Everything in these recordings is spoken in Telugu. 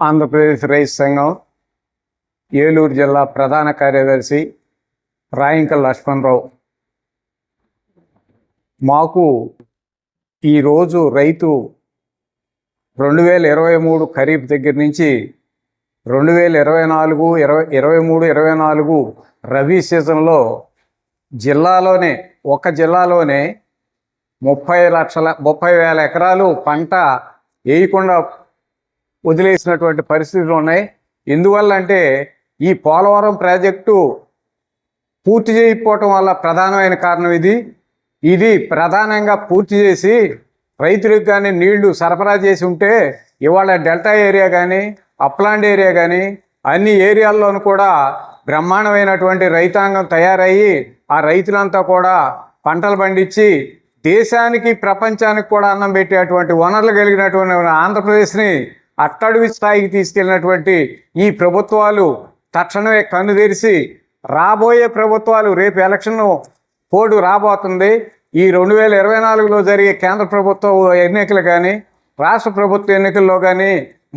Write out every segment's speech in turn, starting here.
ఆంధ్రప్రదేశ్ రైతు సంఘం ఏలూరు జిల్లా ప్రధాన కార్యదర్శి రాయింకల్ లక్ష్మణరావు మాకు ఈరోజు రైతు రెండు వేల ఇరవై మూడు ఖరీఫ్ దగ్గర నుంచి రెండు వేల ఇరవై నాలుగు ఇరవై ఇరవై మూడు ఇరవై నాలుగు రబీ సీజన్లో జిల్లాలోనే ఒక జిల్లాలోనే ముప్పై లక్షల ముప్పై వేల ఎకరాలు పంట వేయకుండా వదిలేసినటువంటి పరిస్థితులు ఉన్నాయి. ఎందువల్ల అంటే ఈ పోలవరం ప్రాజెక్టు పూర్తి చేయకపోవటం వల్ల ప్రధానమైన కారణం ఇది. ఇది ప్రధానంగా పూర్తి చేసి రైతులకు కానీ నీళ్ళు సరఫరా చేసి ఉంటే ఇవాళ డెల్టా ఏరియా కానీ అప్లాండ్ ఏరియా కానీ అన్ని ఏరియాల్లోనూ కూడా బ్రహ్మాండమైనటువంటి రైతాంగం తయారయ్యి ఆ రైతులంతా కూడా పంటలు పండించి దేశానికి ప్రపంచానికి కూడా అన్నం పెట్టేటువంటి వనరులు కలిగినటువంటి ఆంధ్రప్రదేశ్ని అట్టడుగు స్థాయికి తీసుకెళ్ళినటువంటి ఈ ప్రభుత్వాలు తక్షణమే కన్ను తెరిచి రాబోయే ప్రభుత్వాలు రేపు ఎలక్షన్ పోటు రాబోతుంది. ఈ రెండు వేల ఇరవై నాలుగులో జరిగే కేంద్ర ప్రభుత్వ ఎన్నికలు కానీ రాష్ట్ర ప్రభుత్వ ఎన్నికల్లో కానీ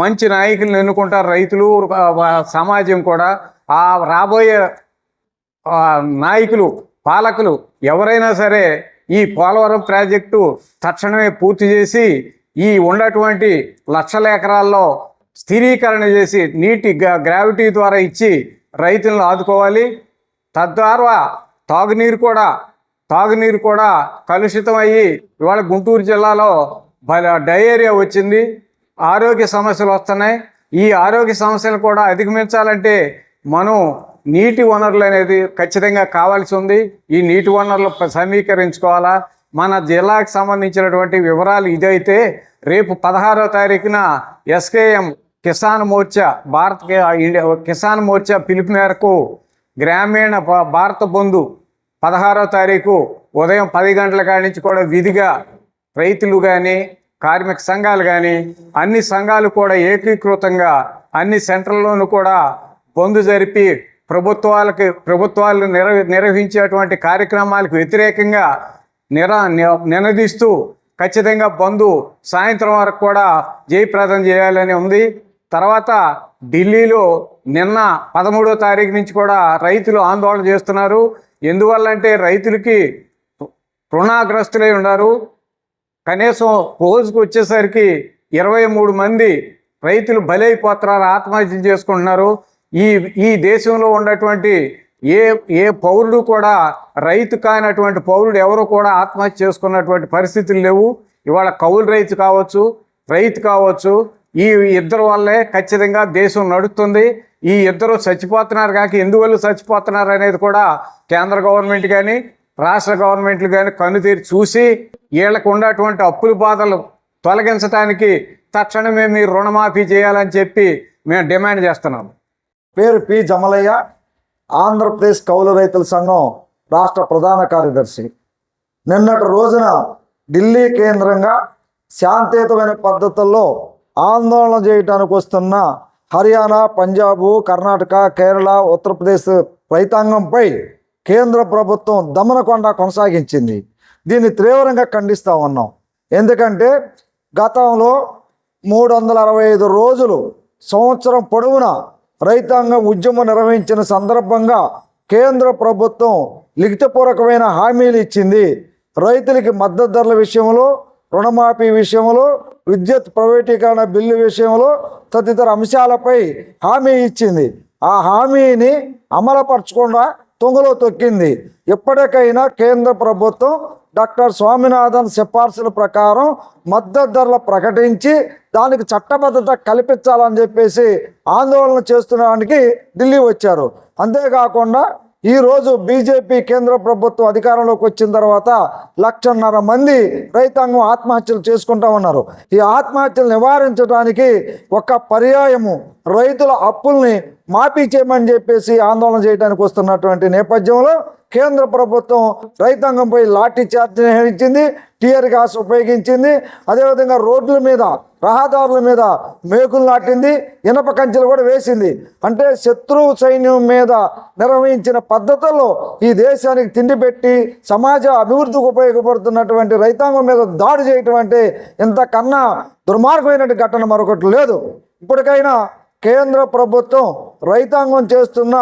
మంచి నాయకులను ఎన్నుకుంటారు రైతులు సమాజం కూడా. ఆ రాబోయే నాయకులు పాలకులు ఎవరైనా సరే ఈ పోలవరం ప్రాజెక్టు తక్షణమే పూర్తి చేసి ఈ ఉన్నటువంటి లక్షల ఎకరాల్లో స్థిరీకరణ చేసి నీటి గ్రా- గ్రావిటీ ద్వారా ఇచ్చి రైతులను ఆదుకోవాలి. తద్వారా తాగునీరు కూడా తాగునీరు కూడా కలుషితం అయ్యి ఇవాళ గుంటూరు జిల్లాలో డయేరియా వచ్చింది. ఆరోగ్య సమస్యలు వస్తున్నాయి. ఈ ఆరోగ్య సమస్యలు కూడా అధిగమించాలంటే మనం నీటి వనరులు అనేది ఖచ్చితంగా కావాల్సి ఉంది. ఈ నీటి వనరులు సమీకరించుకోవాలా? మన జిల్లాకు సంబంధించినటువంటి వివరాలు ఇదైతే రేపు పదహారో తారీఖున ఎస్కేఎం కిసాన్ మోర్చా భారత్ ఇండియా కిసాన్ మోర్చా పిలుపు మేరకు గ్రామీణ భారత బంధు పదహారో తారీఖు ఉదయం పది గంటల కాడి నుంచి కూడా విధిగా రైతులు కానీ కార్మిక సంఘాలు కానీ అన్ని సంఘాలు కూడా ఏకీకృతంగా అన్ని సెంటర్లోనూ కూడా పొందు జరిపి ప్రభుత్వాలకి ప్రభుత్వాలు నిర్వ నిర్వహించేటువంటి కార్యక్రమాలకు వ్యతిరేకంగా నిరా నినదీస్తూ ఖచ్చితంగా బంధు సాయంత్రం వరకు కూడా జయప్రదం చేయాలని ఉంది. తర్వాత ఢిల్లీలో నిన్న పదమూడో తారీఖు నుంచి కూడా రైతులు ఆందోళన చేస్తున్నారు. ఎందువల్లంటే రైతులకి రుణాగ్రస్తులై ఉన్నారు. కనీసం రోజుకు వచ్చేసరికి ఇరవై మూడు మంది రైతులు బలైపోతున్నారు ఆత్మహత్య చేసుకుంటున్నారు. ఈ ఈ దేశంలో ఉన్నటువంటి ఏ ఏ పౌరుడు కూడా రైతు కానటువంటి పౌరుడు ఎవరు కూడా ఆత్మహత్య చేసుకున్నటువంటి పరిస్థితులు లేవు. ఇవాళ కౌలు రైతు కావచ్చు రైతు కావచ్చు ఈ ఇద్దరు వల్లే ఖచ్చితంగా దేశం నడుస్తుంది. ఈ ఇద్దరు చచ్చిపోతున్నారు కాక ఎందువల్ల చచ్చిపోతున్నారు అనేది కూడా కేంద్ర గవర్నమెంట్ కానీ రాష్ట్ర గవర్నమెంట్లు కానీ కన్నుతీరి చూసి వీళ్ళకు ఉన్నటువంటి అప్పుల బాధలు తొలగించడానికి తక్షణమే మీరు రుణమాఫీ చేయాలని చెప్పి మేము డిమాండ్ చేస్తున్నాము. పేరు పి జమలయ్య. ఆంధ్రప్రదేశ్ కౌలు రైతుల సంఘం రాష్ట్ర ప్రధాన కార్యదర్శి. నిన్నటి రోజున ఢిల్లీ కేంద్రంగా శాంతియుతమైన పద్ధతుల్లో ఆందోళన చేయడానికి వస్తున్న హర్యానా పంజాబు కర్ణాటక కేరళ ఉత్తరప్రదేశ్ రైతాంగంపై కేంద్ర ప్రభుత్వం దమనకొండ కొనసాగించింది. దీన్ని తీవ్రంగా ఖండిస్తూ ఉన్నాం. ఎందుకంటే గతంలో మూడు వందల అరవై ఐదు రోజులు సంవత్సరం పొడవునా రైతాంగం ఉద్యమం నిర్వహించిన సందర్భంగా కేంద్ర ప్రభుత్వం లిఖితపూర్వకమైన హామీలు ఇచ్చింది. రైతులకి మద్దతు ధరల విషయంలో రుణమాఫీ విషయంలో విద్యుత్ ప్రైవేటీకరణ బిల్లు విషయంలో తదితర అంశాలపై హామీ ఇచ్చింది. ఆ హామీని అమలుపరచకుండా తుంగలో తొక్కింది. ఎప్పటికైనా కేంద్ర ప్రభుత్వం డాక్టర్ స్వామినాథన్ సిఫార్సుల ప్రకారం మద్దతు ధరలు ప్రకటించి దానికి చట్టబద్ధత కల్పించాలని చెప్పేసి ఆందోళన చేస్తున్నడానికి ఢిల్లీ వచ్చారు. అంతేకాకుండా ఈరోజు బీజేపీ కేంద్ర ప్రభుత్వం అధికారంలోకి వచ్చిన తర్వాత లక్షన్నర మంది రైతాంగం ఆత్మహత్యలు చేసుకుంటా ఉన్నారు. ఈ ఆత్మహత్యలు నివారించడానికి ఒక పర్యాయము రైతుల అప్పుల్ని మాఫీ చేయమని చెప్పేసి ఆందోళన చేయడానికి వస్తున్నటువంటి నేపథ్యంలో కేంద్ర ప్రభుత్వం రైతాంగంపై లాఠీ చార్జ్ నిర్వహించింది టీఆర్ గ్యాస్ ఉపయోగించింది. అదేవిధంగా రోడ్ల మీద రహదారుల మీద మేకులు నాటింది ఇనప కంచెలు కూడా వేసింది. అంటే శత్రువు సైన్యం మీద నిర్వహించిన పద్ధతుల్లో ఈ దేశానికి తిండి పెట్టి సమాజ అభివృద్ధికి ఉపయోగపడుతున్నటువంటి రైతాంగం మీద దాడి చేయటం అంటే ఇంతకన్నా దుర్మార్గమైన ఘటన మరొకటి లేదు. ఇప్పటికైనా కేంద్ర ప్రభుత్వం రైతాంగం చేస్తున్న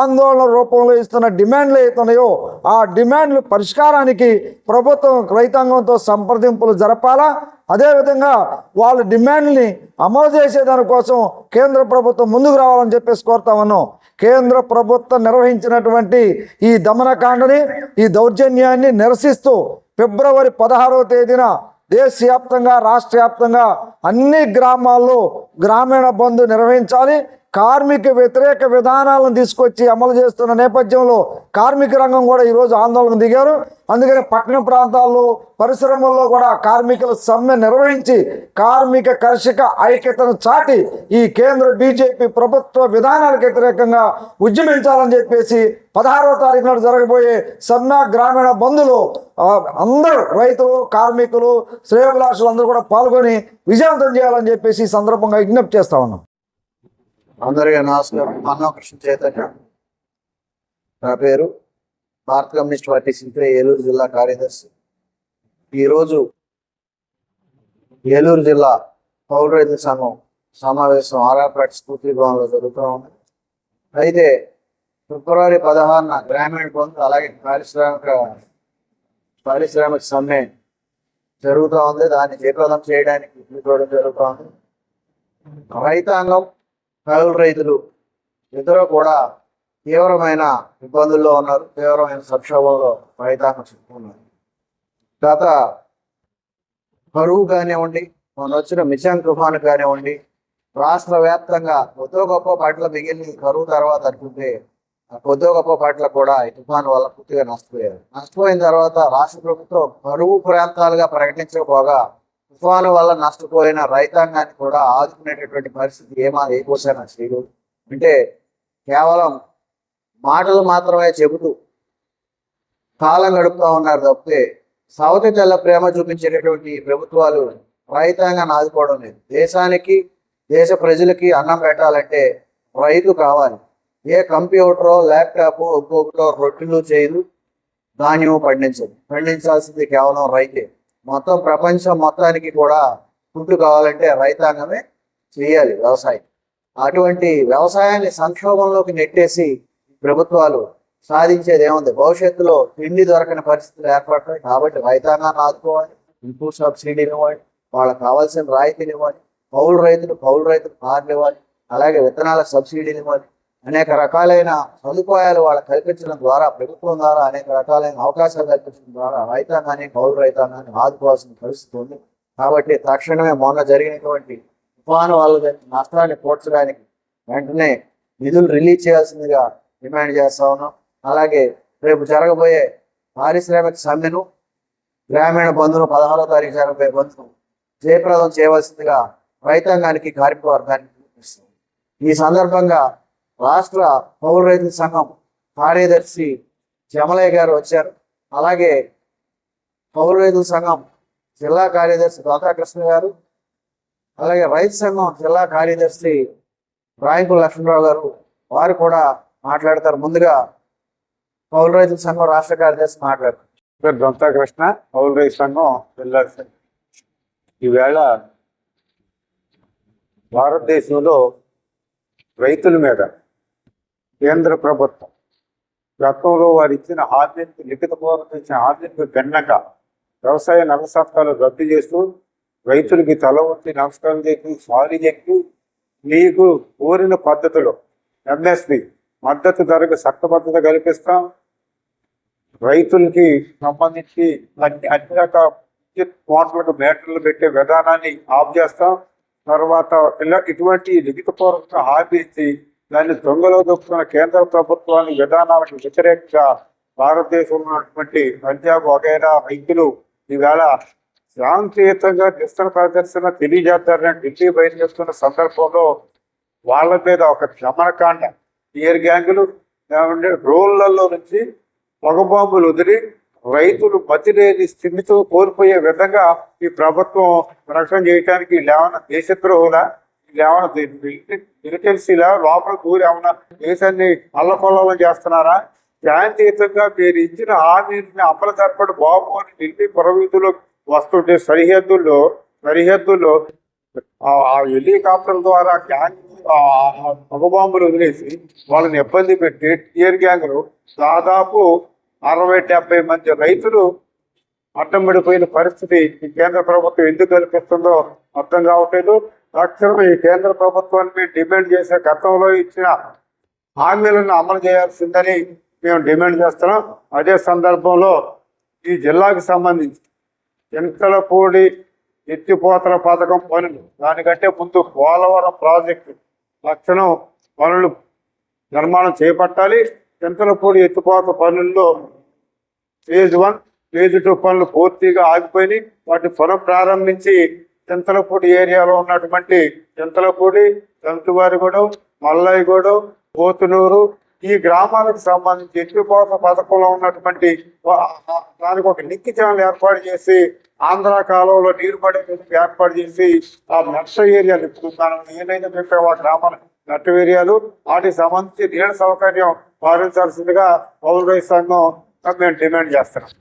ఆందోళన రూపంలో ఇస్తున్న డిమాండ్లు అవుతున్నాయో ఆ డిమాండ్లు పరిష్కారానికి ప్రభుత్వం రైతాంగంతో సంప్రదింపులు జరపాలా? అదేవిధంగా వాళ్ళ డిమాండ్ని అమలు చేసేదానికోసం కేంద్ర ప్రభుత్వం ముందుకు రావాలని చెప్పేసి కోరుతా ఉన్నాం. కేంద్ర ప్రభుత్వం నిర్వహించినటువంటి ఈ దమనకాండని ఈ దౌర్జన్యాన్ని నిరసిస్తూ ఫిబ్రవరి పదహారవ తేదీన దేశవ్యాప్తంగా రాష్ట్ర వ్యాప్తంగా అన్ని గ్రామాల్లో గ్రామీణ బంధు నిర్వహించాలి. కార్మిక వ్యతిరేక విధానాలను తీసుకొచ్చి అమలు చేస్తున్న నేపథ్యంలో కార్మిక రంగం కూడా ఈరోజు ఆందోళన దిగారు. అందుకని పట్టణ ప్రాంతాల్లో పరిశ్రమల్లో కూడా కార్మికుల సమ్మె నిర్వహించి కార్మిక కర్షక ఐక్యతను చాటి ఈ కేంద్ర బీజేపీ ప్రభుత్వ విధానాలకు వ్యతిరేకంగా ఉద్యమించాలని చెప్పేసి పదహారవ తారీఖు నాడు జరగబోయే సమ్మె గ్రామీణ బంధులో అందరూ రైతులు కార్మికులు శ్రేయభిలాషులు అందరూ కూడా పాల్గొని విజయవంతం చేయాలని చెప్పేసి ఈ సందర్భంగా విజ్ఞప్తి చేస్తా ఉన్నాం. అందరికీ నమస్కారం. మన్నో కృష్ణ చైతన్య. నా పేరు భారత కమ్యూనిస్ట్ పార్టీ సింత్రే ఏలూరు జిల్లా కార్యదర్శి. ఈరోజు ఏలూరు జిల్లా పౌర రైతుల సంఘం సమావేశం ఆర్ఆర్పేట స్ఫూర్తి భవన్లో జరుగుతూ ఉంది. అయితే ఫిబ్రవరి పదహారున గ్రామీణ బంధు అలాగే పారిశ్రామిక పారిశ్రామిక సమ్మె జరుగుతూ ఉంది. దాన్ని జయప్రదం చేయడానికి చూడడం జరుగుతూ ఉంది. రైతాంగం కౌలు రైతులు ఇద్దరు కూడా తీవ్రమైన ఇబ్బందుల్లో ఉన్నారు. తీవ్రమైన సంక్షోభంలో రైతాంగం చెప్పుకున్నారు గత కరువు కానివ్వండి మొన్న వచ్చిన మిషన్ తుఫాను కానివ్వండి రాష్ట్ర వ్యాప్తంగా కొద్దో గొప్ప పంటలు మిగిలిన కరువు తర్వాత అనుకుంటే ఆ కొద్దో గొప్ప పంటలు కూడా ఈ తుఫాను వల్ల పూర్తిగా నష్టపోయారు నష్టపోయిన తర్వాత రాష్ట్ర ప్రభుత్వం కరువు ప్రాంతాలుగా ప్రకటించకపోగా తుఫాను వల్ల నష్టపోయిన రైతాంగాన్ని కూడా ఆదుకునేటటువంటి పరిస్థితి ఏమా ఏ కోసానా అంటే కేవలం మాటలు మాత్రమే చెబుతూ కాలం గడుపుతూ ఉన్నారు తప్పితే సౌతి తెల్ల ప్రేమ చూపించేటటువంటి ప్రభుత్వాలు రైతాంగాన్ని ఆదుకోవడం లేదు. దేశానికి దేశ ప్రజలకి అన్నం పెట్టాలంటే రైతు కావాలి. ఏ కంప్యూటరో ల్యాప్టాప్ ఒక్కొక్కటో రొట్టెలు చేయదు ధాన్యం పండించదు. పండించాల్సింది కేవలం రైతే. మొత్తం ప్రపంచం మొత్తానికి కూడా ఫుడ్ కావాలంటే రైతాంగమే చేయాలి వ్యవసాయం. అటువంటి వ్యవసాయాన్ని సంక్షోభంలోకి నెట్టేసి ప్రభుత్వాలు సాధించేది ఏముంది? భవిష్యత్తులో తిండి దొరకని పరిస్థితులు ఏర్పడతాయి కాబట్టి రైతాంగాన్ని ఆదుకోవాలి. ఇన్పుట్ సబ్సిడీలు ఇవ్వాలి. వాళ్ళకి కావాల్సిన రాయితీలు ఇవ్వాలి. కౌలు రైతులు కౌలు రైతులు కార్లు ఇవ్వాలి. అలాగే విత్తనాల సబ్సిడీలు ఇవ్వాలి. అనేక రకాలైన సదుపాయాలు వాళ్ళకి కల్పించడం ద్వారా ప్రభుత్వం ద్వారా అనేక రకాలైన అవకాశాలు కల్పించడం ద్వారా రైతాంగాన్ని కౌలు రైతాంగాన్ని ఆదుకోవాల్సిన పరిస్థితి ఉంది. కాబట్టి తక్షణమే మొన్న జరిగినటువంటి తుఫాను వాళ్ళ జరిగిన నష్టాన్ని పోడ్చడానికి వెంటనే నిధులు రిలీజ్ చేయాల్సిందిగా డిమాండ్ చేస్తా ఉన్నాం. అలాగే రేపు జరగబోయే పారిశ్రామిక సమ్మెను గ్రామీణ బంధును పదహారో తారీఖు జరగబోయే బంధును జయప్రదం చేయవలసిందిగా రైతాంగానికి కార్మిక వర్గానికి ఈ సందర్భంగా రాష్ట్ర పౌర రైతుల సంఘం కార్యదర్శి జమలయ్య గారు వచ్చారు. అలాగే పౌర రైతుల సంఘం జిల్లా కార్యదర్శి రాధాకృష్ణ గారు అలాగే రైతు సంఘం జిల్లా కార్యదర్శి రాయంకుల లక్ష్మణరావు గారు వారు కూడా మాట్లాడతారు. ముందుగా పౌర రైతుల సంఘం రాష్ట్ర కార్యదర్శి మాట్లాడతారు పేరు దొంతాకృష్ణ పౌర రైతు సంఘం జిల్లా ఈవేళ భారతదేశంలో రైతుల మీద కేంద్ర ప్రభుత్వం. గతంలో వారు ఇచ్చిన హామీలకు లిఖితపూర్వక ఇచ్చిన హామీలకు భిన్నంగా వ్యవసాయ నవసత్వాలు రద్దు చేస్తూ రైతులకి తల వంచి నమస్కారం చెప్పి సారీ చెప్పి నీకు కోరిన పద్ధతిలో ఎంఎస్పి మద్దతు ధరకు చట్టబద్ధత కల్పిస్తాం. రైతులకి సంబంధించి అన్ని అన్ని రకాల కోట్లకు మేటర్లు మీటర్లు పెట్టే విధానాన్ని ఆఫ్ చేస్తాం. తర్వాత ఇలా ఇటువంటి లిఖితపూర్వక హామీ ఇచ్చి దాన్ని దొంగలో దొక్కుతున్న కేంద్ర ప్రభుత్వాన్ని విధానాలకు వ్యతిరేకంగా భారతదేశంలో ఉన్నటువంటి పంజాబ్ వగైరా రైతులు ఈవేళ శాంతియుతంగా నిరసన ప్రదర్శన తెలియజేస్తారని ఢిల్లీ బయలుదేరుతున్న సందర్భంలో వాళ్ళ మీద ఒక దమనకాండ ఇయర్ గ్యాంగులు ఏమంటే నుంచి పొగబాంబులు వదిలి రైతులు బతిలేని స్థితితో కోల్పోయే విధంగా ఈ ప్రభుత్వం ప్రకటన చేయడానికి లేవన్న దేశద్రోహుల ఏమైనా మిలిటెన్సీలా లోపల కూరి ఏమన్నా దేశాన్ని అల్లకొల్లం చేస్తున్నారా? శాంతియుతంగా మీరు ఇచ్చిన హామీని అమలు జరపడు బాబు అని ఢిల్లీ పురవీధులు వస్తుంటే సరిహద్దుల్లో సరిహద్దుల్లో ఆ హెలికాప్టర్ ద్వారా గ్యాంగ్ పొగబాంబులు వదిలేసి వాళ్ళని ఇబ్బంది పెట్టి టీయర్ గ్యాంగ్లు దాదాపు అరవై డెబ్బై మంది రైతులు అడ్డం పడిపోయిన పరిస్థితి ఈ కేంద్ర ప్రభుత్వం ఎందుకు కల్పిస్తుందో అర్థం కావట్లేదు. తక్షణం ఈ కేంద్ర ప్రభుత్వాన్ని డిమాండ్ చేసే గతంలో ఇచ్చిన హామీలను అమలు చేయాల్సిందని మేము డిమాండ్ చేస్తున్నాం. అదే సందర్భంలో ఈ జిల్లాకు సంబంధించి చింతలపూడి ఎత్తిపోతల పథకం పనులు దానికంటే ముందు పోలవరం ప్రాజెక్టు లక్షణం పనులు నిర్మాణం చేపట్టాలి. చింతలపూడి ఎత్తిపోత పనుల్లో ఫేజ్ వన్ ఫేజ్ టూ పనులు పూర్తిగా ఆగిపోయినాయి. వాటిని పునఃప్రారంభించి చింతలపూడి ఏరియాలో ఉన్నటువంటి చింతలపూడి తంతువారిగూడెం మల్లయ్యగూడెం పోతునూరు ఈ గ్రామాలకు సంబంధించి ఎత్తిపోత పథకంలో ఉన్నటువంటి దానికి ఒక నిక్కి ఛానల్ ఏర్పాటు చేసి ఆంధ్ర కాలంలో నీరు పడే విధంగా ఏర్పాటు చేసి ఆ నష్ట ఏరియాలు ఇప్పుడు మనం ఏదైతే చెప్పామో ఆ గ్రామాల నట్ట ఏరియాలు వాటికి సంబంధించి నీళ్ళ సౌకర్యం పాటించాల్సిందిగా పౌర సంఘం మేము డిమాండ్ చేస్తున్నాం.